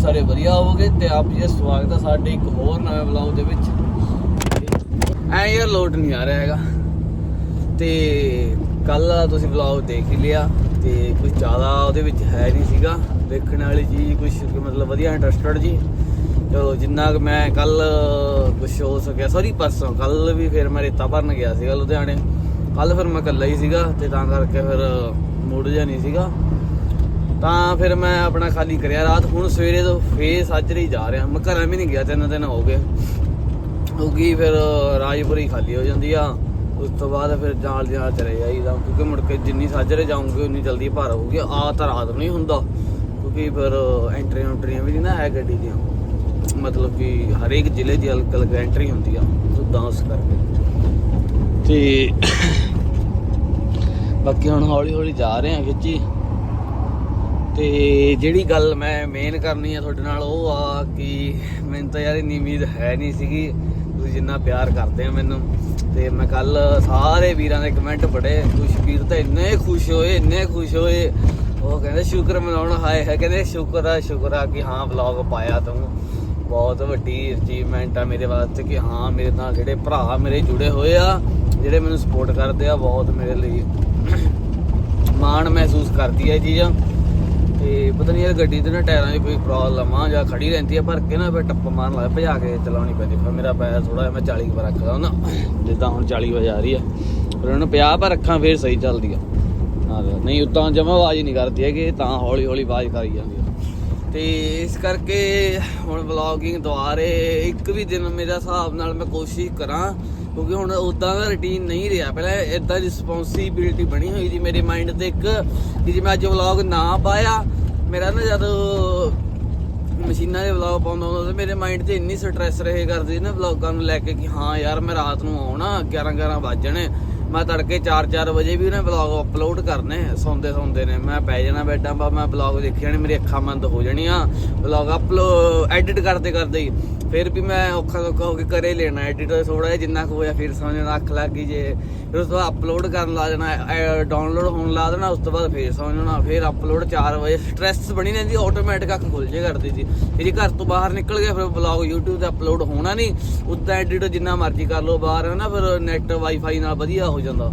ਸਾਰੇ ਵਧੀਆ ਹੋਵੋਗੇ ਤੇ ਆਪ ਜੀ ਦਾ ਸਵਾਗਤ ਹੈ ਸਾਡੇ ਇੱਕ ਹੋਰ ਨਵੇਂ ਵਲੌਗ ਦੇ ਵਿੱਚ। ਐ ਯਾਰ ਲੋਡ ਨਹੀਂ ਆ ਰਿਹਾ ਹੈਗਾ। ਤੇ ਕੱਲ ਤੁਸੀਂ ਵਲੌਗ ਦੇਖ ਹੀ ਲਿਆ ਤੇ ਕੁਝ ਜ਼ਿਆਦਾ ਉਹਦੇ ਵਿੱਚ ਹੈ ਨਹੀਂ ਸੀਗਾ। ਦੇਖਣ ਵਾਲੀ ਚੀਜ਼ ਕੁਝ ਮਤਲਬ ਵਧੀਆ ਇੰਟਰਸਟਡ ਜੀ। ਚਲੋ ਜਿੰਨਾ ਕੁ ਮੈਂ ਕੱਲ ਕੁਝ ਹੋ ਸਕਿਆ ਸੌਰੀ ਪਰਸੋਂ, ਕੱਲ ਵੀ ਫਿਰ ਮੈਂ ਰੇਤਾ ਭਰਨ ਗਿਆ ਸੀਗਾ ਲੁਧਿਆਣੇ। ਕੱਲ ਫਿਰ ਮੈਂ ਇਕੱਲਾ ਹੀ ਸੀਗਾ ਤੇ ਤਾਂ ਕਰਕੇ ਫਿਰ ਮੂਡ ਜਿਹਾ ਨਹੀਂ ਸੀਗਾ। ਤਾਂ ਫਿਰ ਮੈਂ ਆਪਣਾ ਖਾਲੀ ਕਰਿਆ ਰਾਤ। ਹੁਣ ਸਵੇਰੇ ਤੋਂ ਫੇਰ ਸਾਜਰੇ ਜਾ ਰਿਹਾ। ਮੈਂ ਘਰਾਂ ਵੀ ਨਹੀਂ ਗਿਆ, ਤਿੰਨ ਦਿਨ ਹੋ ਗਏ। ਕਿਉਂਕਿ ਫਿਰ ਰਾਜਪੁਰੀ ਖਾਲੀ ਹੋ ਜਾਂਦੀ ਆ। ਉਸ ਤੋਂ ਬਾਅਦ ਫਿਰ ਜਾਲ ਜਾਲ ਚਲੇ ਜਾਈਦਾ। ਕਿਉਂਕਿ ਮੁੜ ਕੇ ਜਿੰਨੀ ਸਾਜਰੇ ਜਾਊਂਗੇ, ਉਨੀ ਜਲਦੀ ਭਾਰ ਹੋਊਗੀ। ਆ ਤਾਂ ਰਾਤ ਨੂੰ ਨਹੀਂ ਹੁੰਦਾ। ਕਿਉਂਕਿ ਫਿਰ ਐਂਟਰੀਆਂ ਐਂਟਰੀਆਂ ਵੀ ਨਹੀਂ ਨਾ ਹੈ ਗੱਡੀ ਦੀਆਂ। ਮਤਲਬ ਕਿ ਹਰੇਕ ਜ਼ਿਲ੍ਹੇ ਦੀ ਅਲੱਗ ਅਲੱਗ ਐਂਟਰੀ ਹੁੰਦੀ ਆ। ਉਦਾਂ ਉਸ ਕਰਕੇ। ਤੇ ਬਾਕੀ ਹੁਣ ਹੌਲੀ ਹੌਲੀ ਜਾ ਰਹੇ ਆ ਖਿੱਚੀ। ਤੇ ਜਿਹੜੀ ਗੱਲ ਮੈਂ ਮੇਨ ਕਰਨੀ ਆ ਤੁਹਾਡੇ ਨਾਲ ਉਹ ਆ ਕਿ ਮੈਨੂੰ ਤਾਂ ਯਾਰ ਇੰਨੀ ਉਮੀਦ ਹੈ ਨਹੀਂ ਸੀਗੀ। ਤੁਸੀਂ ਜਿੰਨਾ ਪਿਆਰ ਕਰਦੇ ਆ ਮੈਨੂੰ। ਤੇ ਮੈਂ ਕੱਲ ਸਾਰੇ ਵੀਰਾਂ ਦੇ ਕਮੈਂਟ ਪੜ੍ਹੇ। ਕੁਛ ਵੀਰ ਤਾਂ ਇੰਨੇ ਖੁਸ਼ ਹੋਏ, ਇੰਨੇ ਖੁਸ਼ ਹੋਏ। ਉਹ ਕਹਿੰਦੇ, ਸ਼ੁਕਰ ਮਨਾਉਣ ਹਾਏ ਹੈ। ਕਹਿੰਦੇ, ਸ਼ੁਕਰ ਆ ਸ਼ੁਕਰ ਆ ਕਿ ਹਾਂ ਵਲੌਗ ਪਾਇਆ ਤੂੰ। ਬਹੁਤ ਵੱਡੀ ਅਚੀਵਮੈਂਟ ਆ ਮੇਰੇ ਵਾਸਤੇ ਕਿ ਹਾਂ ਮੇਰੇ ਨਾਲ ਜਿਹੜੇ ਭਰਾ ਮੇਰੇ ਜੁੜੇ ਹੋਏ ਆ, ਜਿਹੜੇ ਮੈਨੂੰ ਸਪੋਰਟ ਕਰਦੇ ਆ, ਬਹੁਤ ਮੇਰੇ ਲਈ ਮਾਣ ਮਹਿਸੂਸ ਕਰਦੀ ਹੈ ਇਹ ਚੀਜ਼। ਤੇ ਪਤਾ ਨਹੀਂ ਯਾਰ ਗੱਡੀ ਦੇ ਨਾ ਟਾਇਰਾਂ 'ਚ ਕੋਈ ਪ੍ਰੋਬਲਮ ਆ ਜਾਂ ਖੜੀ ਰਹਿੰਦੀ ਆ, ਭਰ ਕੇ ਨਾ ਫਿਰ ਟੱਪ ਮਾਰਨ ਲੱਗ ਭਜਾ ਕੇ ਚਲਾਉਣੀ ਪੈਂਦੀ ਫਿਰ ਮੇਰਾ ਪੈਰ ਥੋੜਾ ਜਿਹਾ ਮੈਂ 40 ਕੁ ਪਰ ਰੱਖਦਾ ਹੁੰਦਾ, ਜਿੱਦਾਂ ਹੁਣ 40 ਵਜੇ ਆ ਰਹੀ ਆ। ਫਿਰ ਉਹਨੂੰ 50 ਪਰ ਰੱਖਾਂ, ਫਿਰ ਸਹੀ ਚੱਲਦੀ ਆ। ਨਹੀਂ, ਉਦਾਂ ਜਮਾ ਆਵਾਜ਼ ਨਹੀਂ ਕਰਦੀ ਹੈਗੇ ਤਾਂ ਹੌਲੀ ਹੌਲੀ ਆਵਾਜ਼ ਕਰੀ ਜਾਂਦੀ ਆ। ਤੇ ਇਸ ਕਰਕੇ ਹੁਣ ਵਲੌਗਿੰਗ ਦੁਆਰੇ ਇੱਕ ਵੀ ਦਿਨ ਮੇਰੇ ਹਿਸਾਬ ਨਾਲ ਮੈਂ ਕੋਸ਼ਿਸ਼ ਕਰਾਂ, ਕਿਉਂਕਿ ਹੁਣ ਉਦਾਂ ਦਾ ਰੁਟੀਨ ਨਹੀਂ ਰਿਹਾ। ਪਹਿਲਾਂ ਇਦਾਂ ਰਿਸਪੌਂਸਿਬਿਲਟੀ ਬਣੀ ਹੋਈ ਸੀ ਮੇਰੇ ਮਾਈਂਡ ਤੇ ਇੱਕ, ਕਿ ਜੇ ਮੈਂ ਅੱਜ ਵਲੌਗ ਨਾ ਪਾਇਆ ਮੇਰਾ ਨਾ ਜਦੋਂ ਮਸ਼ੀਨਾਂ ਦੇ ਵਲੌਗ ਪਾਉਂਦਾ ਹੁੰਦਾ ਤੇ ਮੇਰੇ ਮਾਈਂਡ 'ਤੇ ਇੰਨੀ ਸਟ੍ਰੈਸ ਰਹੇ ਕਰਦੀ ਸੀ ਨਾ ਵਲੌਗਾਂ ਨੂੰ ਲੈ ਕੇ ਕਿ ਹਾਂ ਯਾਰ ਮੈਂ ਰਾਤ ਨੂੰ ਆਉਣਾ 11 11 ਵੱਜਣੇ ਮੈਂ ਤੜਕੇ 4-4 ਵਜੇ ਵੀ ਉਹਨੇ ਵਲੌਗ ਅਪਲੋਡ ਕਰਨੇ, ਸੌਂਦੇ ਸੌਂਦੇ ਨੇ। ਮੈਂ ਪੈ ਜਾਣਾ ਬੈਡਾਂ 'ਪਾ ਮੈਂ ਵਲੌਗ ਦੇਖੀ ਜਾਣੀ ਮੇਰੀ ਅੱਖਾਂ ਬੰਦ ਹੋ ਜਾਣੀਆਂ। ਵਲੌਗ ਅਪਲੋ ਐਡਿਟ ਕਰਦੇ ਕਰਦੇ ਹੀ ਫਿਰ ਵੀ ਮੈਂ ਔਖਾ ਸੌਖਾ ਹੋ ਕੇ ਕਰੇ ਲੈਣਾ ਐਡਿਟ ਥੋੜਾ ਜਿਹਾ ਜਿੰਨਾ ਕੁ ਹੋਇਆ ਫਿਰ ਸੌਂ ਜਾਣਾ, ਅੱਖ ਲੱਗ ਗਈ ਜੇ। ਫਿਰ ਉਸ ਤੋਂ ਬਾਅਦ ਅਪਲੋਡ ਕਰਨ ਲਾ ਦੇਣਾ ਡਾਊਨਲੋਡ ਹੋਣ ਲਾ ਦੇਣਾ, ਉਸ ਤੋਂ ਬਾਅਦ ਫਿਰ ਸੌਂ ਜਾਣਾ, ਫਿਰ ਅਪਲੋਡ 4 ਵਜੇ। ਸਟ੍ਰੈਸ ਬਣੀ ਰਹਿੰਦੀ ਆਟੋਮੈਟਿਕ ਅੱਖ ਖੁੱਲ ਜੇ ਕਰਦੀ ਸੀ। ਜੇ ਘਰ ਤੋਂ ਬਾਹਰ ਨਿਕਲ ਗਿਆ, ਫਿਰ ਵਲੌਗ YouTube ਤੇ ਅਪਲੋਡ ਹੋਣਾ ਨਹੀਂ। ਉਦਾਂ ਐਡਿਟ ਜਿੰਨਾ ਮਰਜ਼ੀ ਕਰ ਲਓ ਬਾਹਰ, ਹਨਾ ਨਾ ਫਿਰ ਨੈਟ ਵਾਈਫਾਈ ਨਾਲ ਵਧੀਆ ਹੋ ਜਾਂਦਾ।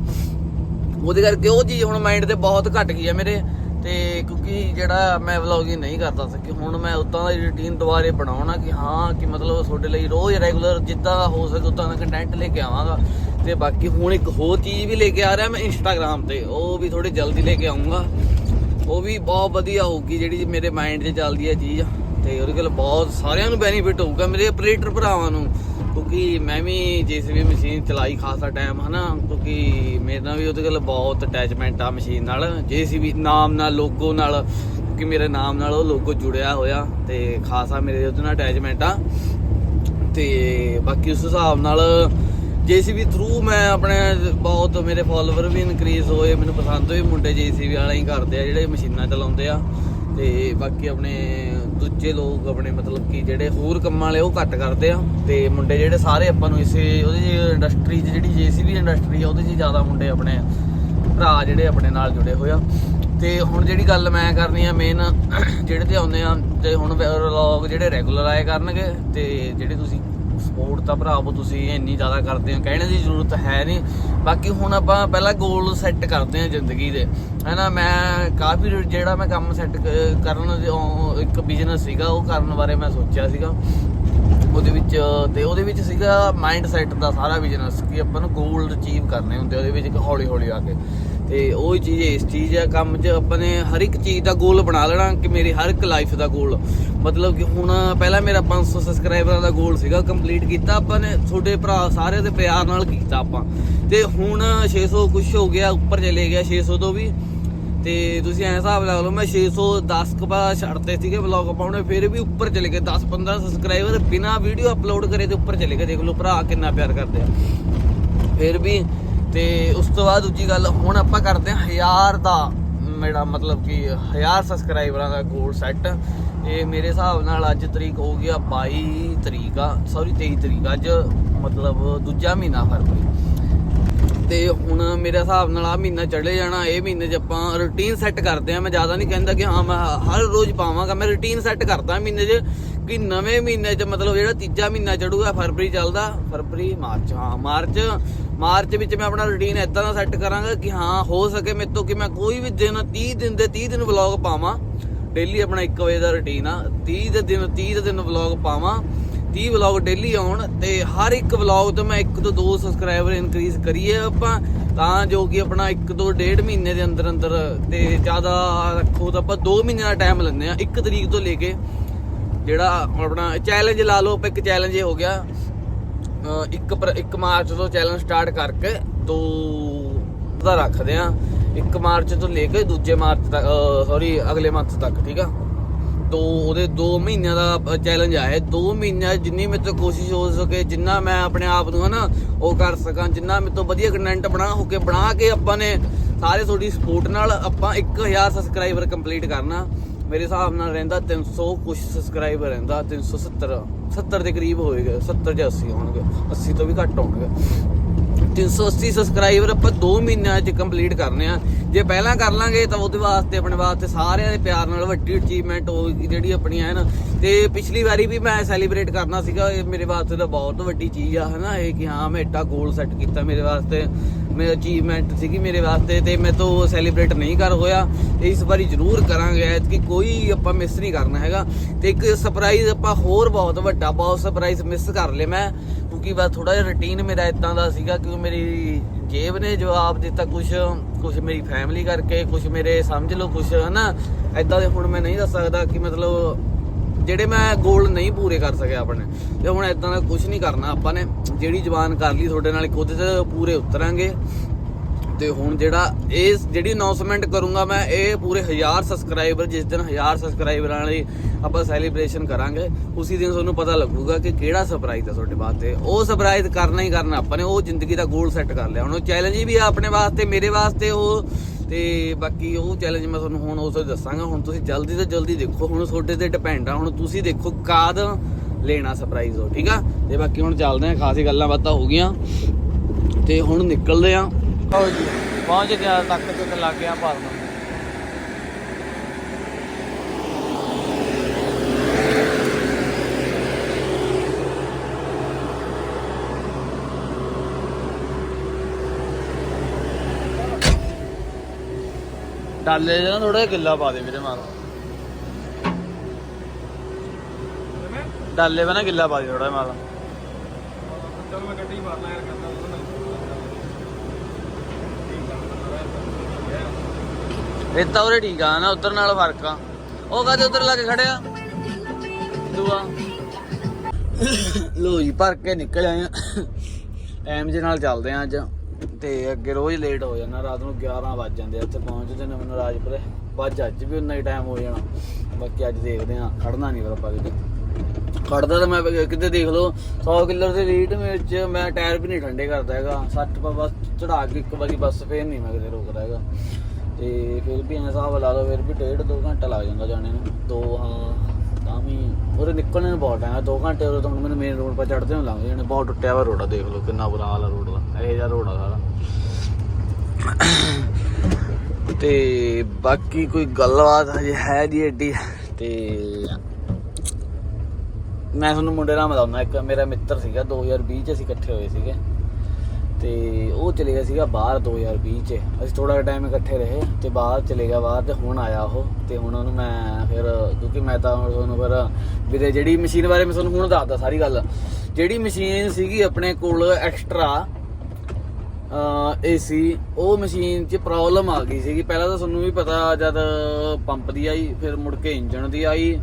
ਉਹਦੇ ਕਰਕੇ ਉਹ ਚੀਜ਼ ਹੁਣ ਮਾਈਂਡ ਤੇ ਬਹੁਤ ਘਟ ਗਈ ਹੈ ਮੇਰੇ। ਤੇ ਕਿਉਂਕਿ ਜਿਹੜਾ ਮੈਂ ਵਲੌਗਿੰਗ ਨਹੀਂ ਕਰਦਾ ਸੀ, ਕਿ ਹੁਣ ਮੈਂ ਉਦਾਂ ਦਾ ਰੁਟੀਨ ਦੁਬਾਰੇ ਬਣਾਉਣਾ ਕਿ ਹਾਂ, ਕਿ ਮਤਲਬ ਤੁਹਾਡੇ ਲਈ ਰੋਜ਼ ਰੈਗੂਲਰ ਜਿੱਦਾਂ ਦਾ ਹੋ ਸਕੇ ਉਦਾਂ ਦਾ ਕੰਟੈਂਟ ਲੈ ਕੇ ਆਵਾਂਗਾ। ਤੇ ਬਾਕੀ ਹੁਣ ਇੱਕ ਹੋਰ ਚੀਜ਼ ਵੀ ਲੈ ਕੇ ਆ ਰਿਹਾ ਮੈਂ ਇੰਸਟਾਗ੍ਰam ਤੇ, ਉਹ ਵੀ ਥੋੜੀ ਜਲਦੀ ਲੈ ਕੇ ਆਉਂਗਾ ਉਹ ਵੀ ਬਹੁਤ ਵਧੀਆ ਹੋਊਗੀ ਜਿਹੜੀ ਮੇਰੇ ਮਾਈਂਡ 'ਚ ਚੱਲਦੀ ਹੈ ਚੀਜ਼। ਤੇ ਉਹਦੇ ਕੋਲ ਬਹੁਤ ਸਾਰਿਆਂ ਨੂੰ ਬੈਨੀਫਿਟ ਹੋਊਗਾ, ਮੇਰੇ ਆਪਰੇਟਰ ਭਰਾਵਾਂ ਨੂੰ। ਕਿਉਂਕਿ ਮੈਂ ਵੀ ਜੀਸੀਬੀ ਮਸ਼ੀਨ ਚਲਾਈ ਖਾਸਾ ਟਾਈਮ ਹਨਾ, ਕਿਉਂਕਿ ਮੇਰੇ ਨਾਲ ਵੀ ਉਹਦੇ ਕੋਲ ਬਹੁਤ ਅਟੈਚਮੈਂਟ ਆ ਮਸ਼ੀਨ ਨਾਲ। ਜੀਸੀਬੀ ਨਾਮ ਨਾਲ ਲੋਗੋ ਨਾਲ, ਕਿਉਂਕਿ ਮੇਰੇ ਨਾਮ ਨਾਲ ਉਹ ਲੋਗੋ ਜੁੜਿਆ ਹੋਇਆ ਤੇ ਖਾਸਾ ਮੇਰੇ ਉਹਦੇ ਨਾਲ ਅਟੈਚਮੈਂਟ ਆ। ਤੇ ਬਾਕੀ ਉਸ ਹਿਸਾਬ ਨਾਲ ਜੀਸੀਬੀ ਥਰੂ ਮੈਂ ਆਪਣੇ ਬਹੁਤ ਮੇਰੇ ਫਾਲੋਅਰ ਵੀ ਇਨਕਰੀਜ਼ ਹੋਏ, ਮੈਨੂੰ ਪਸੰਦ ਹੋਏ ਮੁੰਡੇ ਜੀਸੀਬੀ ਵਾਲਾ ਹੀ ਕਰਦੇ ਆ, ਜਿਹੜੇ ਮਸ਼ੀਨਾਂ ਚਲਾਉਂਦੇ ਆ। ਤੇ ਬਾਕੀ ਆਪਣੇ ਦੂਜੇ ਲੋਕ ਆਪਣੇ ਮਤਲਬ ਕਿ ਜਿਹੜੇ ਹੋਰ ਕੰਮਾਂ ਵਾਲੇ ਉਹ ਘੱਟ ਕਰਦੇ ਆ ਤੇ ਮੁੰਡੇ ਜਿਹੜੇ ਸਾਰੇ ਆਪਾਂ ਨੂੰ ਇਸੇ ਉਹਦੇ ਇੰਡਸਟਰੀ 'ਚ ਜਿਹੜੀ ਜੀਸੀਬੀ ਇੰਡਸਟਰੀ ਆ, ਉਹਦੇ 'ਚ ਜ਼ਿਆਦਾ ਮੁੰਡੇ ਆਪਣੇ ਭਰਾ ਜਿਹੜੇ ਆਪਣੇ ਨਾਲ ਜੁੜੇ ਹੋਏ ਆ। ਤੇ ਹੁਣ ਜਿਹੜੀ ਗੱਲ ਮੈਂ ਕਰਨੀ ਆ ਮੇਨ ਜਿਹੜੇ ਤੇ ਆਉਂਦੇ ਆ, ਤੇ ਹੁਣ ਵਲੌਗ ਜਿਹੜੇ ਰੈਗੂਲਰ ਆਏ ਕਰਨਗੇ, ਤੇ ਜਿਹੜੇ ਤੁਸੀਂ ਸਪੋਰਟ ਤਾਂ ਭਰਾਵੋ ਤੁਸੀਂ ਇੰਨੀ ਜ਼ਿਆਦਾ ਕਰਦੇ ਹੋ, ਕਹਿਣ ਦੀ ਜ਼ਰੂਰਤ ਹੈ ਨਹੀਂ। ਬਾਕੀ ਹੁਣ ਆਪਾਂ ਪਹਿਲਾਂ ਗੋਲ ਸੈੱਟ ਕਰਦੇ ਹਾਂ ਜ਼ਿੰਦਗੀ ਦੇ। ਹੈਨਾ, ਮੈਂ ਕਾਫੀ ਜਿਹੜਾ ਮੈਂ ਕੰਮ ਸੈੱਟ ਕਰਨ ਇੱਕ ਬਿਜ਼ਨਸ ਸੀਗਾ, ਉਹ ਕਰਨ ਬਾਰੇ ਮੈਂ ਸੋਚਿਆ ਸੀਗਾ। ਉਹਦੇ ਵਿੱਚ, ਤੇ ਉਹਦੇ ਵਿੱਚ ਸੀਗਾ ਮਾਈਂਡ ਸੈਟ ਦਾ ਸਾਰਾ ਬਿਜ਼ਨਸ ਕਿ ਆਪਾਂ ਨੂੰ ਗੋਲ ਅਚੀਵ ਕਰਨੇ ਹੁੰਦੇ ਉਹਦੇ ਵਿੱਚ ਹੌਲੀ ਹੌਲੀ ਆ ਕੇ। ਤੇ ਉਹ ਹੀ ਚੀਜ਼ ਇਸ ਚੀਜ਼ ਹੈ, ਕੰਮ 'ਚ ਆਪਾਂ ਨੇ ਹਰ ਇੱਕ ਚੀਜ਼ ਦਾ ਗੋਲ ਬਣਾ ਲੈਣਾ ਕਿ ਮੇਰੀ ਹਰ ਇੱਕ ਲਾਈਫ ਦਾ ਗੋਲ ਮਤਲਬ ਕਿ ਹੁਣ ਪਹਿਲਾਂ ਮੇਰਾ 500 ਸਬਸਕ੍ਰਾਈਬਰਾਂ ਦਾ ਗੋਲ ਸੀਗਾ ਕੰਪਲੀਟ ਕੀਤਾ, ਆਪਾਂ ਨੇ ਤੁਹਾਡੇ ਭਰਾ ਸਾਰੇ ਦੇ ਪਿਆਰ ਨਾਲ ਕੀਤਾ ਆਪਾਂ। ਤੇ ਹੁਣ 600 ਕੁਝ ਹੋ ਗਿਆ, ਉੱਪਰ ਚਲੇ ਗਿਆ 600 ਤੋਂ ਵੀ। ਤੇ ਤੁਸੀਂ ਐਂ ਹਿਸਾਬ ਲਾ ਲਓ, ਮੈਂ 610 ਕੁ ਬਾਅਦ ਛੱਡਦੇ ਸੀਗੇ ਵਲੌਗ ਪਾਉਣੇ, ਫਿਰ ਵੀ ਉੱਪਰ ਚਲੇ ਗਏ 10 15 ਸਬਸਕ੍ਰਾਈਬਰ ਬਿਨਾ ਵੀਡੀਓ ਅਪਲੋਡ ਕਰੇ ਤੇ ਉੱਪਰ ਚਲੇ ਗਏ। ਦੇਖ ਲਓ ਭਰਾ ਕਿੰਨਾ ਪਿਆਰ ਕਰਦੇ ਆ। ਫਿਰ ਵੀ ਤੇ ਉਸ ਤੋਂ ਬਾਅਦ ਦੂਜੀ ਗੱਲ, ਹੁਣ ਆਪਾਂ ਕਰਦੇ ਹਾਂ 1000 ਦਾ ਮੇਰਾ ਮਤਲਬ ਕਿ 1000 ਸਬਸਕ੍ਰਾਈਬਰਾਂ ਦਾ ਗੋਲ ਸੈੱਟ ਇਹ ਮੇਰੇ ਹਿਸਾਬ ਨਾਲ ਅੱਜ ਤਰੀਕ ਹੋ ਗਿਆ 22 ਤਰੀਕ ਆ ਸੌਰੀ 23 ਤਰੀਕ ਅੱਜ ਮਤਲਬ ਦੂਜਾ ਮਹੀਨਾ ਫਰਵਰੀ। ਤੇ ਹੁਣ ਮੇਰੇ ਹਿਸਾਬ ਨਾਲ ਆ ਮਹੀਨਾ ਚੜੇ ਜਾਣਾ, ਇਹ ਮਹੀਨੇ 'ਚ ਆਪਾਂ ਰੁਟੀਨ ਸੈੱਟ ਕਰਦੇ ਆ ਮੈਂ ਜ਼ਿਆਦਾ ਨਹੀਂ ਕਹਿੰਦਾ ਕਿ ਹਾਂ, ਮੈਂ ਹਰ ਰੋਜ਼ ਪਾਵਾਂਗਾ, ਮੈਂ ਰੁਟੀਨ ਸੈੱਟ ਕਰਦਾ ਮਹੀਨੇ 'ਚ ਕਿ ਨਵੇਂ ਮਹੀਨੇ 'ਚ ਮਤਲਬ ਜਿਹੜਾ ਤੀਜਾ ਮਹੀਨਾ ਚੜੂਗਾ ਫਰਵਰੀ ਚੱਲਦਾ, ਫਰਵਰੀ, ਮਾਰਚ, ਹਾਂ, ਮਾਰਚ ਮਾਰਚ ਵਿੱਚ ਮੈਂ ਆਪਣਾ ਰੁਟੀਨ ਇਦਾਂ ਦਾ ਸੈੱਟ ਕਰਾਂਗਾ ਕਿ ਹਾਂ, ਹੋ ਸਕੇ ਮੇਰੇ ਤੋਂ ਕਿ ਮੈਂ ਕੋਈ ਵੀ ਦਿਨ 30 ਦਿਨ ਦੇ 30 ਦਿਨ ਵਲੌਗ ਪਾਵਾਂ। ਡੇਲੀ ਆਪਣਾ 1 ਵਜੇ ਦਾ ਰੁਟੀਨ ਆ। 30 ਦੇ ਦਿਨ 30 ਦੇ ਦਿਨ ਵਲੌਗ ਪਾਵਾਂ। 30 ਵਲੌਗ ਡੇਲੀ ਆਉਣ ਤੇ ਹਰ ਇੱਕ ਵਲੌਗ ਤੋਂ ਮੈਂ 1 ਤੋਂ 2 ਸਬਸਕ੍ਰਾਈਬਰ ਇਨਕਰੀਜ਼ ਕਰੀਏ ਆਪਾਂ, ਤਾਂ ਜੋ ਕਿ ਆਪਣਾ 1 ਤੋਂ 1.5 ਮਹੀਨੇ ਦੇ ਅੰਦਰ ਅੰਦਰ ਤੇ ਜ਼ਿਆਦਾ ਰੱਖੋ ਤਾਂ ਆਪਾਂ 2 ਮਹੀਨੇ ਦਾ ਟਾਈਮ ਲੈਂਦੇ ਆ 1 ਤਰੀਕ ਤੋਂ ਲੈ ਕੇ। ਜਿਹੜਾ ਆਪਣਾ ਚੈਲੰਜ ਲਾ ਲਓ, ਆਪਾਂ ਇੱਕ ਚੈਲੰਜ ਇਹ ਹੋ ਗਿਆ। ਇੱਕ ਪਰ 1 ਮਾਰਚ ਤੋਂ ਚੈਲੰਜ ਸਟਾਰਟ ਕਰਕੇ ਦੋ ਦਾ ਰੱਖਦੇ ਆ 1 ਮਾਰਚ ਤੋਂ ਲੈ ਕੇ ਦੂਜੇ ਮਾਰਚ ਤੱਕ ਸੌਰੀ ਅਗਲੇ ਮੰਥ ਤੱਕ, ਠੀਕ ਆ? ਦੋ ਉਹਦੇ 2 ਮਹੀਨਿਆਂ ਦਾ ਚੈਲੰਜ ਆਇਆ 2 ਮਹੀਨਿਆਂ ਜਿੰਨੀ ਮੇਰੇ ਤੋਂ ਕੋਸ਼ਿਸ਼ ਹੋ ਸਕੇ, ਜਿੰਨਾ ਮੈਂ ਆਪਣੇ ਆਪ ਨੂੰ ਹਨਾ ਉਹ ਕਰ ਸਕਾਂ, ਜਿੰਨਾ ਮੇਰੇ ਤੋਂ ਵਧੀਆ ਕੰਟੈਂਟ ਬਣਾ ਹੋ ਕੇ ਬਣਾ ਕੇ ਆਪਾਂ ਨੇ ਸਾਰੇ ਤੁਹਾਡੀ ਸਪੋਰਟ ਨਾਲ ਆਪਾਂ 1000 ਸਬਸਕ੍ਰਾਈਬਰ ਕੰਪਲੀਟ ਕਰਨਾ। ਮੇਰੇ ਹਿਸਾਬ ਨਾਲ ਰਹਿੰਦਾ 300 ਕੁਛ ਸਬਸਕ੍ਰਾਈਬਰ ਰਹਿੰਦਾ 370 70 ਦੇ ਕਰੀਬ ਹੋਏਗਾ 70 ਜਾਂ 80 ਹੋਣਗੇ 80 ਤੋਂ ਵੀ ਘੱਟ ਹੋਣਗੇ। 380 ਸਬਸਕ੍ਰਾਈਬਰ ਆਪਾਂ 2 ਮਹੀਨਿਆਂ 'ਚ ਕੰਪਲੀਟ ਕਰਨੇ ਆ। ਜੇ ਪਹਿਲਾਂ ਕਰ ਲਾਂਗੇ ਤਾਂ ਉਹਦੇ ਵਾਸਤੇ, ਆਪਣੇ ਵਾਸਤੇ ਸਾਰਿਆਂ ਦੇ ਪਿਆਰ ਨਾਲ ਵੱਡੀ ਅਚੀਵਮੈਂਟ ਹੋਏਗੀ ਜਿਹੜੀ ਆਪਣੀ ਹੈ ਨਾ ਤੇ ਪਿਛਲੀ ਵਾਰੀ ਵੀ ਮੈਂ ਸੈਲੀਬ੍ਰੇਟ ਕਰਨਾ ਸੀਗਾ, ਇਹ ਮੇਰੇ ਵਾਸਤੇ ਤਾਂ ਬਹੁਤ ਵੱਡੀ ਚੀਜ਼ ਆ, ਹਨਾ? ਇਹ ਕਿ ਹਾਂ, ਮੈਂ ਏਡਾ ਗੋਲ ਸੈੱਟ ਕੀਤਾ ਮੇਰੇ ਵਾਸਤੇ ਮੇਰੀ ਅਚੀਵਮੈਂਟ ਸੀਗੀ ਮੇਰੇ ਵਾਸਤੇ ਤੇ ਮੈਂ ਤੋਂ ਸੈਲੀਬ੍ਰੇਟ ਨਹੀਂ ਕਰ ਹੋਇਆ। ਤੇ ਇਸ ਵਾਰੀ ਜ਼ਰੂਰ ਕਰਾਂਗੇ ਕਿ ਕੋਈ ਆਪਾਂ ਮਿਸ ਨਹੀਂ ਕਰਨਾ ਹੈਗਾ। ਤੇ ਇੱਕ ਸਰਪ੍ਰਾਈਜ਼ ਆਪਾਂ ਹੋਰ ਬਹੁਤ ਵੱਡਾ, ਬਹੁਤ ਸਰਪ੍ਰਾਈਜ਼ ਮਿਸ ਕਰ ਲਿਆ ਮੈਂ, ਕਿਉਂਕਿ ਬਸ ਥੋੜਾ ਜਿਹਾ ਰੁਟੀਨ ਮੇਰਾ ਇਦਾਂ ਦਾ ਸੀਗਾ ਕਿ ਮੇਰੀ ਜੇਬ ਨੇ ਜਵਾਬ ਦਿੱਤਾ ਕੁਝ ਕੁਝ ਮੇਰੀ ਫੈਮਿਲੀ ਕਰਕੇ ਕੁਝ ਮੇਰੇ ਸਮਝ ਲਓ ਕੁਝ ਹਨਾ? ਇਦਾਂ ਦੇ ਹੁਣ ਮੈਂ ਨਹੀਂ ਦੱਸ ਸਕਦਾ ਕਿ ਮਤਲਬ ਜਿਹੜੇ ਮੈਂ ਗੋਲ ਨਹੀਂ ਪੂਰੇ ਕਰ ਸਕਿਆ ਆਪਣੇ, ਤੇ ਹੁਣ ਇਦਾਂ ਦਾ ਕੁਝ ਨਹੀਂ ਕਰਨਾ। ਆਪਾਂ ਨੇ ਜਿਹੜੀ ਜ਼ਬਾਨ ਕਰ ਲਈ ਤੁਹਾਡੇ ਨਾਲ, ਇੱਕ ਉਹਦੇ ਤੇ ਪੂਰੇ ਉਤਰਾਂਗੇ। ਤੇ ਹੁਣ ਜਿਹੜਾ ਇਹ ਜਿਹੜੀ ਅਨਾਉਂਸਮੈਂਟ ਕਰੂੰਗਾ ਮੈਂ, ਇਹ ਪੂਰੇ 1000 ਸਬਸਕ੍ਰਾਈਬਰ ਜਿਸ ਦਿਨ 1000 ਸਬਸਕ੍ਰਾਈਬਰਾਂ ਵਾਲੀ ਆਪਾਂ ਸੈਲੀਬ੍ਰੇਸ਼ਨ ਕਰਾਂਗੇ, ਉਸੇ ਦਿਨ ਤੁਹਾਨੂੰ ਪਤਾ ਲੱਗੂਗਾ ਕਿ ਕਿਹੜਾ ਸਰਪ੍ਰਾਈਜ਼ ਹੈ ਤੁਹਾਡੇ ਵਾਸਤੇ। ਉਹ ਸਰਪ੍ਰਾਈਜ਼ ਕਰਨਾ ਹੀ ਕਰਨਾ, ਆਪਾਂ ਨੇ ਉਹ ਜ਼ਿੰਦਗੀ ਦਾ ਗੋਲ ਸੈੱਟ ਕਰ ਲਿਆ। ਹੁਣ ਉਹ ਚੈਲੰਜ ਵੀ ਆ ਆਪਣੇ ਵਾਸਤੇ, ਮੇਰੇ ਵਾਸਤੇ, ਉਹ ਤੇ ਬਾਕੀ ਉਹ ਚੈਲੰਜ ਮੈਂ ਤੁਹਾਨੂੰ ਹੁਣ ਉਸ ਦੱਸਾਂਗਾ। ਹੁਣ ਤੁਸੀਂ ਜਲਦੀ ਤੋਂ ਜਲਦੀ ਦੇਖੋ। ਹੁਣ ਤੁਹਾਡੇ ਤੇ ਡਿਪੈਂਡ ਆ। ਹੁਣ ਤੁਸੀਂ ਦੇਖੋ ਕਾਦ ਲੈਣਾ ਸਰਪ੍ਰਾਈਜ਼ ਹੋ ਠੀਕ ਆ? ਤੇ ਬਾਕੀ ਹੁਣ ਚੱਲਦੇ ਆ। ਖਾਸੀ ਗੱਲਾਂ ਬਾਤਾਂ ਹੋ ਗਈਆਂ। ਤੇ ਹੁਣ ਨਿਕਲਦੇ ਆ। ਆਓ ਜੀ, ਪਹੁੰਚ ਗਿਆ ਤੱਕ ਤੇ ਲੱਗ ਗਿਆ ਭਰਨ ਡਾਲੇ ਜਨਾ ਥੋੜਾ ਜਿਹਾ ਗਿੱਲਾ ਪਾ ਦੇ ਵੀਰੇ ਮਾਰ। ਡਾਲੇ ਵਾ ਗਿੱਲਾ ਪਾ ਦੇ ਥੋੜਾ ਮਾਰ। ਚਲ ਮੈਂ ਗੱਡੀ ਮਾਰਨਾ ਯਾਰ ਕਰਦਾ ਇਹ ਤਾਂ ਉਰੇ ਠੀਕ ਆ, ਨਾ ਉਧਰ ਨਾਲ ਫ਼ਰਕ ਆ। ਉਹ ਕਦੇ ਉਧਰ ਲਾ ਕੇ ਖੜਿਆ? ਦੂਆ। ਲੋ ਜੀ, ਭਰ ਕੇ ਨਿਕਲ ਆਏ ਆ। ਟਾਈਮ ਦੇ ਨਾਲ ਚੱਲਦੇ ਆ ਅੱਜ। ਤੇ ਅੱਗੇ ਰੋਜ਼ ਲੇਟ ਹੋ ਜਾਂਦਾ, ਰਾਤ ਨੂੰ 11 ਵੱਜ ਜਾਂਦੇ ਆ ਇੱਥੇ ਪਹੁੰਚਦੇ ਨੇ ਮੈਨੂੰ ਰਾਜਪੁਰੇ। ਵੱਜ ਅੱਜ ਵੀ ਉਨਾ ਹੀ ਟਾਈਮ ਹੋ ਜਾਣਾ। ਬਾਕੀ ਅੱਜ ਦੇਖਦੇ ਆ ਖੜਨਾ ਨਹੀਂ ਫਿਰ ਆਪਾਂ ਕਿਤੇ। ਖੜਦਾ ਤਾਂ ਮੈਂ ਕਿਤੇ ਦੇਖ ਲਓ 100 ਕਿਲੋ ਦੇ ਰੀਟ ਵਿੱਚ ਮੈਂ ਟਾਇਰ ਵੀ ਨਹੀਂ ਠੰਡੇ ਕਰਦਾ ਹੈਗਾ। 60 ਪਾ ਬਸ ਚੜਾ ਕੇ ਇੱਕ ਵਾਰੀ ਬੱਸ ਫੇਰ ਨਹੀਂ ਮੈਂ ਕਿਤੇ ਰੋਕਦਾ ਹੈਗਾ। ਤੇ ਫਿਰ ਵੀ ਐਂ ਹਿਸਾਬ ਲਾ ਲਓ, ਫਿਰ ਵੀ ਡੇਢ ਦੋ ਘੰਟਾ ਲੱਗ ਜਾਂਦਾ ਜਾਣੇ ਨੂੰ। ਦੋ ਹਾਂ, ਤਾਂ ਵੀ ਉਹਦੇ ਨਿਕਲਣ ਨੂੰ ਬਹੁਤ ਟਾਈਮ ਹੈ 2 ਘੰਟੇ ਉਰੇ ਤੋਂ ਮੈਨੂੰ ਮੇਨ ਰੋਡ 'ਤੇ ਚੜਦੇ ਨੂੰ ਲੰਘ ਜਾਣੇ। ਬਹੁਤ ਟੁੱਟਿਆ ਹੋਇਆ ਰੋਡ ਆ, ਦੇਖ ਲਓ ਕਿੰਨਾ ਬੁਰਾ ਹਾਲ ਆ ਰੋਡ ਦਾ। ਇਹ ਜਿਹਾ ਰੋਡ ਆ ਸਾਰਾ। ਤੇ ਬਾਕੀ ਕੋਈ ਗੱਲਬਾਤ ਹਜੇ ਹੈ ਦੀ ਏਡੀ ਤੇ ਮੈਂ ਤੁਹਾਨੂੰ ਮੁੰਡੇ ਨਾਲ ਬਤਾਉਣਾ ਇੱਕ ਮੇਰਾ ਮਿੱਤਰ ਸੀਗਾ 2020 ਚ ਅਸੀਂ ਇਕੱਠੇ ਹੋਏ ਸੀਗੇ। ਤੇ ਉਹ ਚਲੇ ਗਿਆ ਸੀਗਾ ਬਾਹਰ 2020 ਚ। ਅਸੀਂ ਥੋੜਾ ਜਿਹਾ ਟਾਈਮ ਇਕੱਠੇ ਰਹੇ ਤੇ ਬਾਹਰ ਚਲੇ ਗਿਆ, ਬਾਹਰ ਤੇ ਹੁਣ ਆਇਆ ਉਹ। ਤੇ ਹੁਣ ਉਹਨੂੰ ਮੈਂ ਫਿਰ, ਕਿਉਂਕਿ ਮੈਂ ਤਾਂ ਹੁਣ ਤੁਹਾਨੂੰ ਫਿਰ ਵੀਰੇ, ਜਿਹੜੀ ਮਸ਼ੀਨ ਬਾਰੇ ਮੈਂ ਤੁਹਾਨੂੰ ਹੁਣ ਦੱਸਦਾ ਸਾਰੀ ਗੱਲ। ਜਿਹੜੀ ਮਸ਼ੀਨ ਸੀਗੀ ਆਪਣੇ ਕੋਲ ਐਕਸਟਰਾ ਏਸੀ ਉਹ ਮਸ਼ੀਨ 'ਚ ਪ੍ਰੋਬਲਮ ਆ ਗਈ ਸੀਗੀ। ਪਹਿਲਾਂ ਤਾਂ ਤੁਹਾਨੂੰ ਵੀ ਪਤਾ, ਜਦ ਪੰਪ ਦੀ ਆਈ, ਫਿਰ ਮੁੜ ਕੇ ਇੰਜਣ ਦੀ ਆਈ,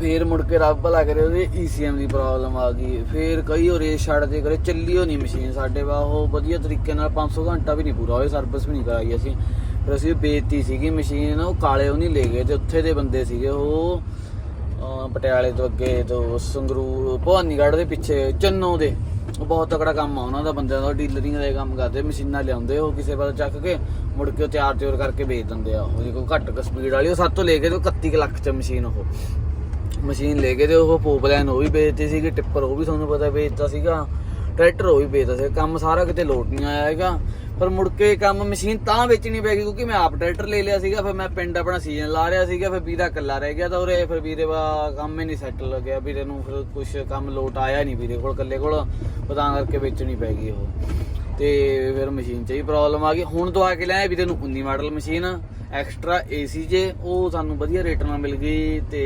ਫੇਰ ਮੁੜ ਕੇ ਰੱਬ ਭਲਾ ਕਰੇ, ਉਹਦੇ ECM ਦੀ ਪ੍ਰੋਬਲਮ ਆ ਗਈ। ਫੇਰ ਕਈ ਹੋ ਰੇਸ ਛੱਡਦੇ ਕਰੇ, ਚੱਲੀ ਹੋ ਨਹੀਂ ਮਸ਼ੀਨ ਸਾਡੇ ਵਾ ਉਹ ਵਧੀਆ ਤਰੀਕੇ ਨਾਲ 500 ਘੰਟਾ ਵੀ ਨਹੀਂ ਪੂਰਾ ਹੋਇਆ ਸਰਵਿਸ ਵੀ ਨਹੀਂ ਕਰਾਈ ਅਸੀਂ। ਫਿਰ ਅਸੀਂ ਬੇਇੱਜ਼ਤੀ ਸੀਗੀ ਮਸ਼ੀਨ, ਉਹ ਕਾਲੇ ਉਹ ਨਹੀਂ ਲੈ ਗਏ ਤੇ ਉੱਥੇ ਦੇ ਬੰਦੇ ਸੀਗੇ ਉਹ ਪਟਿਆਲੇ ਤੋਂ ਅੱਗੇ ਤੋਂ ਸੰਗਰੂਰ, ਭਵਾਨੀਗੜ੍ਹ ਦੇ ਪਿੱਛੇ, ਚੰਨੋ ਦੇ। ਉਹ ਬਹੁਤ ਤਕੜਾ ਕੰਮ ਆ ਉਹਨਾਂ ਦਾ, ਬੰਦਿਆਂ ਦਾ, ਡੀਲਰਿੰਗ ਦਾ ਕੰਮ ਕਰਦੇ, ਮਸ਼ੀਨਾਂ ਲਿਆਉਂਦੇ, ਉਹ ਕਿਸੇ ਪਾਸੇ ਚੱਕ ਕੇ ਮੁੜ ਕੇ ਉਹ ਤਿਆਰ ਤਿਉਰ ਕਰਕੇ ਵੇਚ ਦਿੰਦੇ ਆ। ਉਹ ਕੋਈ ਘੱਟ ਸਪੀਡ ਵਾਲੀ, ਉਹ ਸੱਤ ਤੋਂ ਲੈ ਕੇ ਤੇ 31 ਕੁ ਲੱਖ ਚ ਮਸ਼ੀਨ ਉਹ। ਮਸ਼ੀਨ ਲੈ ਕੇ ਤੇ ਉਹ ਪੋਪਲਾਈਨ ਉਹ ਵੀ ਵੇਚਦੇ ਸੀਗੇ, ਟਿੱਪਰ ਉਹ ਵੀ ਤੁਹਾਨੂੰ ਪਤਾ ਵੇਚਦਾ ਸੀਗਾ, ਟਰੈਕਟਰ ਉਹ ਵੀ ਵੇਚਦਾ ਸੀ ਕੰਮ ਸਾਰਾ ਕਿਤੇ ਲੋਟ ਨਹੀਂ ਆਇਆ ਹੈਗਾ। ਪਰ ਮੁੜ ਕੇ ਕੰਮ ਮਸ਼ੀਨ ਤਾਂ ਵੇਚਣੀ ਪੈ ਗਈ ਕਿਉਂਕਿ ਮੈਂ ਆਪ ਟਰੈਕਟਰ ਲੈ ਲਿਆ ਸੀਗਾ, ਫਿਰ ਮੈਂ ਪਿੰਡ ਆਪਣਾ ਸੀਜ਼ਨ ਲਾ ਰਿਹਾ ਸੀਗਾ, ਫਿਰ ਵੀਰਾ ਇਕੱਲਾ ਰਹਿ ਗਿਆ ਤਾਂ ਉਰੇ, ਫਿਰ ਵੀਰੇ ਦਾ ਕੰਮ ਹੀ ਨਹੀਂ ਸੈਟਲ ਲੱਗਿਆ, ਵੀਰੇ ਨੂੰ ਫਿਰ ਕੁਝ ਕੰਮ ਲੋਟ ਆਇਆ ਨਹੀਂ ਵੀਰੇ ਕੋਲ, ਇਕੱਲੇ ਕੋਲ ਉਹ ਤਾਂ ਕਰਕੇ ਵੇਚਣੀ ਪੈ ਗਈ ਉਹ। ਤੇ ਫਿਰ ਮਸ਼ੀਨ 'ਚ ਹੀ ਪ੍ਰੋਬਲਮ ਆ ਗਈ। ਹੁਣ ਤੋਂ ਆ ਕੇ ਲਿਆ ਵੀਰੇ ਨੂੰ 19 ਮਾਡਲ ਮਸ਼ੀਨ ਐਕਸਟਰਾ ਏਸੀ ਜੇ ਉਹ ਸਾਨੂੰ ਵਧੀਆ ਰੇਟ ਨਾਲ ਮਿਲ ਗਈ ਤੇ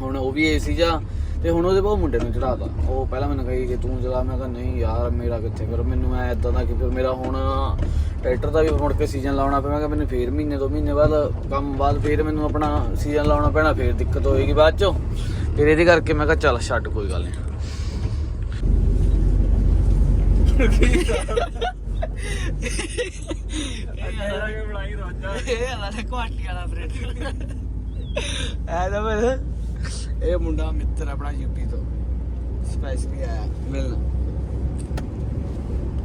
ਹੁਣ ਉਹ ਵੀ ਏਸੀ ਜਾ ਤੇ ਹੁਣ ਉਹਦੇ ਬਾਅਦ ਮੁੰਡੇ ਨੂੰ ਚੜਾਤਾ ਉਹ ਪਹਿਲਾਂ ਮੈਨੂੰ ਕਹੀ ਕਿ ਤੂੰ ਚਲਾ ਮੈਂ ਕਿਹਾ ਨਹੀਂ ਯਾਰ ਮੇਰਾ ਕਿੱਥੇ ਫਿਰ ਮੈਨੂੰ ਐ ਇਦਾਂ ਦਾ ਕਿ ਫਿਰ ਮੇਰਾ ਹੁਣ ਟਰੈਕਟਰ ਦਾ ਵੀ ਮੁੜ ਕੇ ਸੀਜ਼ਨ ਲਾਉਣਾ ਮੈਂ ਕਿਹਾ ਮੈਨੂੰ ਫੇਰ ਮਹੀਨੇ ਦੋ ਮਹੀਨੇ ਬਾਅਦ ਕੰਮ ਬਾਅਦ ਫੇਰ ਮੈਨੂੰ ਆਪਣਾ ਸੀਜ਼ਨ ਲਾਉਣਾ ਪੈਣਾ ਫੇਰ ਦਿੱਕਤ ਹੋਏਗੀ ਬਾਅਦ ਚੋਂ। ਫਿਰ ਇਹਦੇ ਕਰਕੇ ਮੈਂ ਕਿਹਾ ਚੱਲ ਛੱਡ ਕੋਈ ਗੱਲ ਨਹੀਂ। ਕੇ ਇਹ ਵਾਲਾ ਕੁਆਟਲੀ ਵਾਲਾ ਫਰੈਂਡ ਐ ਤਾਂ ਫਿਰ ਇਹ ਮੁੰਡਾ ਮਿੱਤਰ ਆਪਣਾ ਯੂਪੀ ਤੋਂ। ਸਪੈਸ਼ਲੀ ਆਇਆ ਮਿਲਣ।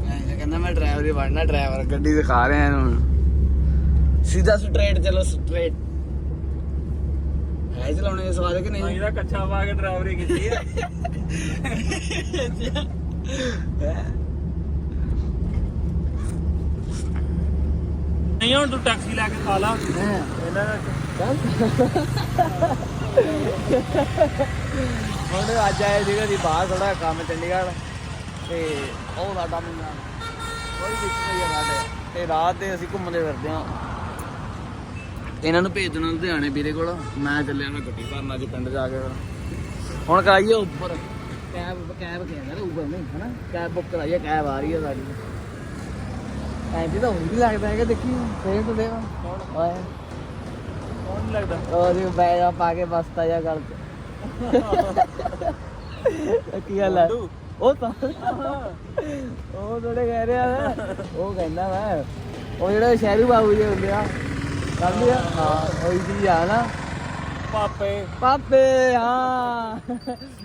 ਮੈਂ ਕਹਿੰਦਾ ਮੈਂ ਡਰਾਈਵਰ ਹੀ ਬਣਨਾ ਡਰਾਈਵਰ ਗੱਡੀ ਦਿਖਾ ਰਿਹਾ ਇਹਨੂੰ ਸਿੱਧਾ ਸਟ੍ਰੇਟ ਚਲੋ ਸਟ੍ਰੇਟ ਹੈ ਚਲਾਉਣੇ ਦੇ ਸਵਾਦ ਕਿ ਨਹੀਂ? ਇਹਦਾ ਕੱਚਾ ਪਾ ਕੇ ਡਰਾਈਵਰੀ ਕੀਤੀ ਹੈ? ਨਹੀਂ ਹੁਣ ਤੂੰ ਟੈਕਸੀ ਲੈ ਕੇ ਖਾ ਲਾ। ਇਹਨਾਂ ਦਾ ਹੁਣ ਅੱਜ ਆਏ ਸੀਗਾ ਜੀ ਬਾਹਰ ਥੋੜਾ ਕੰਮ ਚੰਡੀਗੜ੍ਹ ਤੇ ਉਹ ਸਾਡਾ ਮੁੰਡਾ। ਕੋਈ ਦਿੱਕਤ ਨਹੀਂ ਆ ਸਾਡੇ ਤੇ ਰਾਤ ਤੇ ਅਸੀਂ ਘੁੰਮਦੇ ਫਿਰਦੇ ਆ ਇਹਨਾਂ ਨੂੰ ਭੇਜ ਦੇਣਾ ਲੁਧਿਆਣੇ ਵੀਰੇ ਕੋਲ। ਮੈਂ ਚੱਲਿਆ ਮੈਂ ਗੱਡੀ ਭਰਨ ਅੱਜ ਪਿੰਡ ਜਾ ਕੇ। ਹੁਣ ਕਰਾਈਏ ਉੱਪਰ। ਕੈਬ ਕੈਬ ਕਹਿੰਦਾ ਨਾ ਉੱਪਰ ਨਹੀਂ ਹਨਾ? ਕੈਬ ਬੁੱਕ ਕਰਾਈਏ ਕੈਬ ਆ ਰਹੀ ਹੈ ਸਾਡੀ। ਐਂ ਵੀ ਤਾਂ ਹੁਣ ਵੀ ਲੱਗਦਾ ਹੈਗਾ ਦੇਖੀ। ਫੇਰ ਤੋਂ ਦੇਵਾ ਕੌਣ ਨੀ ਲੱਗਦਾ। ਉਹ ਜੀ ਬੈਗ ਪਾ ਕੇ ਬਸਤਾ ਜਾ ਗੱਲ ਚ। ਕੀ ਗੱਲ ਹੈ। ਉਹ ਤਾਂ ਉਹ ਥੋੜੇ ਕਹਿ ਰਿਹਾ ਉਹ ਕਹਿੰਦਾ ਵਾ ਉਹ ਜਿਹੜੇ ਸ਼ਹਿਰੂ ਬਾਬੂ ਜੀ ਹੁੰਦੇ ਆ ਸਮਝ? ਗਿਆ ਹਾਂ ਉਹੀ ਚੀਜ਼ ਆ ਨਾ। ਪਾਪੇ। ਪਾਪੇ ਹਾਂ।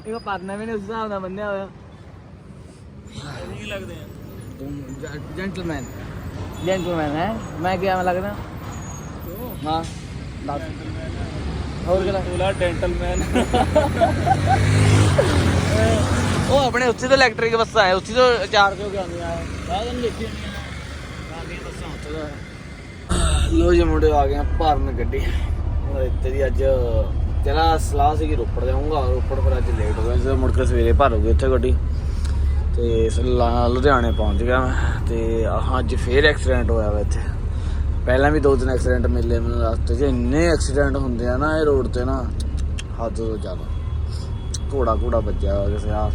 ਇਹ ਪਰਨਾ ਵੀ ਨਹੀਂ ਉਸ ਹਿਸਾਬ ਨਾਲ ਬੰਨਿਆ ਹੋਇਆ। ਕੀ ਲੱਗਦੇ ਆ। ਜੈਂਟਲਮੈਨ ਜੈਂਟਲਮੈਨ ਹੈ। ਮੈਂ ਕਿਹਾ ਮੈਂ ਲੱਗਦਾ? ਹਾਂ। ਦੱਸ। ਹੋਰ ਕਿਹੜਾ? ਤੂਲਾ ਡੈਂਟਲਮੈਨ ਉਹ ਆਪਣੇ ਉੱਥੇ ਤੋਂ ਇਲੈਕਟ੍ਰਿਕ ਬੱਸਾਂ ਆਏ ਉੱਥੇ ਤੋਂ ਚਾਰਜ ਹੋ ਕੇ ਆਉਂਦੀਆਂ ਆ। ਦੇਖੀ ਬੱਸਾਂ ਉੱਥੇ ਤੋਂ। ਲੋ ਜੀ ਮੁੰਡੇ ਆ ਗਏ ਆ ਭਰਨ ਗੱਡੀ। ਦੀ ਅੱਜ ਤੇਰਾ ਸਲਾਹ ਸੀ ਕਿ ਰੋਪੜ ਜਾਊਂਗਾ। ਰੋਪੜ ਪਰ ਅੱਜ ਲੇਟ ਹੋ ਗਿਆ। ਸੀ ਮੁੜ ਕੇ ਸਵੇਰੇ ਭਰੋਗੇ ਉੱਥੇ ਗੱਡੀ। ਤੇ ਲੁਧਿਆਣੇ ਪਹੁੰਚ ਗਿਆ ਮੈਂ। ਤੇ ਅੱਜ ਫੇਰ ਐਕਸੀਡੈਂਟ ਹੋਇਆ ਵਾ ਇੱਥੇ। ਪਹਿਲਾਂ ਵੀ ਦੋ ਦਿਨ ਐਕਸੀਡੈਂਟ ਮਿਲੇ ਮੈਨੂੰ ਰਸਤੇ 'ਚ। ਇੰਨੇ ਐਕਸੀਡੈਂਟ ਹੁੰਦੇ ਆ ਨਾ ਇਹ ਰੋਡ ਤੇ ਨਾ, ਹੱਦ ਤੋਂ ਜ਼ਿਆਦਾ। ਘੋੜਾ ਘੋੜਾ ਵੱਜਿਆ ਕਿਸੇ ਆ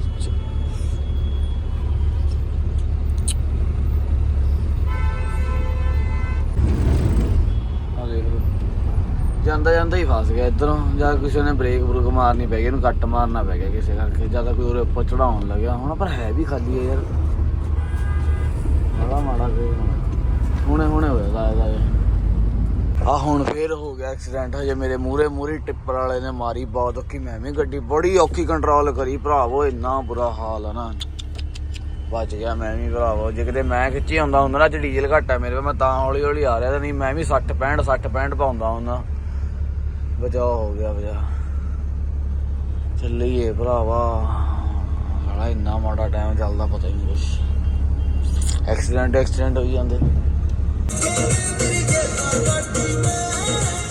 ਜਾਂਦਾ ਜਾਂਦਾ ਹੀ ਫਸ ਗਿਆ ਇਧਰੋਂ। ਜਾਂ ਕਿਸੇ ਨੇ ਬ੍ਰੇਕ ਬਰੂਕ ਮਾਰਨੀ ਪੈ ਗਈ, ਇਹਨੂੰ ਕੱਟ ਮਾਰਨਾ ਪੈ ਗਿਆ ਕਿਸੇ ਕਰਕੇ। ਜ਼ਿਆਦਾ ਕੋਈ ਉਹਦੇ ਉੱਪਰ ਚੜਾਉਣ ਲੱਗਿਆ। ਹੁਣ ਪਰ ਹੈ ਵੀ ਖਾਲੀ ਹੈ ਯਾਰ। ਬੜਾ ਮਾੜਾ ਕੋਈ ਹੁਣੇ ਹੁਣੇ ਹੋਇਆ ਲੱਗਦਾ ਇਹ। ਆ ਹੁਣ ਫੇਰ ਹੋ ਗਿਆ ਐਕਸੀਡੈਂਟ ਹਜੇ ਮੇਰੇ ਮੂਰੇ ਮੂਰੇ ਟਿੱਪਰ ਵਾਲੇ ਨੇ ਮਾਰੀ ਬਹੁਤ ਔਖੀ ਮੈਂ ਵੀ ਗੱਡੀ ਬੜੀ ਔਖੀ ਕੰਟਰੋਲ ਕਰੀ ਭਰਾਵੋ, ਇੰਨਾ ਬੁਰਾ ਹਾਲ ਆ ਨਾ। ਬਚ ਗਿਆ ਮੈਂ ਵੀ ਭਰਾਵੋ, ਜੇ ਕਿਤੇ ਮੈਂ ਖਿੱਚੀ ਆਉਂਦਾ ਹੁੰਦਾ ਨਾ, ਅੱਜ ਡੀਜ਼ਲ ਘੱਟ ਆ ਮੇਰੇ ਕੋਲ, ਮੈਂ ਤਾਂ ਹੌਲੀ ਹੌਲੀ ਆ ਰਿਹਾ ਤੇ ਨਹੀਂ ਮੈਂ ਵੀ 60 65 60 65 ਪਾਉਂਦਾ ਹੁੰਦਾ। ਬਚਾਅ ਹੋ ਗਿਆ ਬਚਾ ਚੱਲੀਏ ਭਰਾਵਾ। ਸਾਲਾ ਇੰਨਾ ਮਾੜਾ ਟਾਈਮ ਚੱਲਦਾ, ਪਤਾ ਹੀ ਨਹੀਂ ਕੁਛ। ਐਕਸੀਡੈਂਟ ਐਕਸੀਡੈਂਟ ਹੋਈ ਜਾਂਦੇ। ਤੇਰੀ ਗੇਤਾ ਵੱਡੀ ਮੈਂ।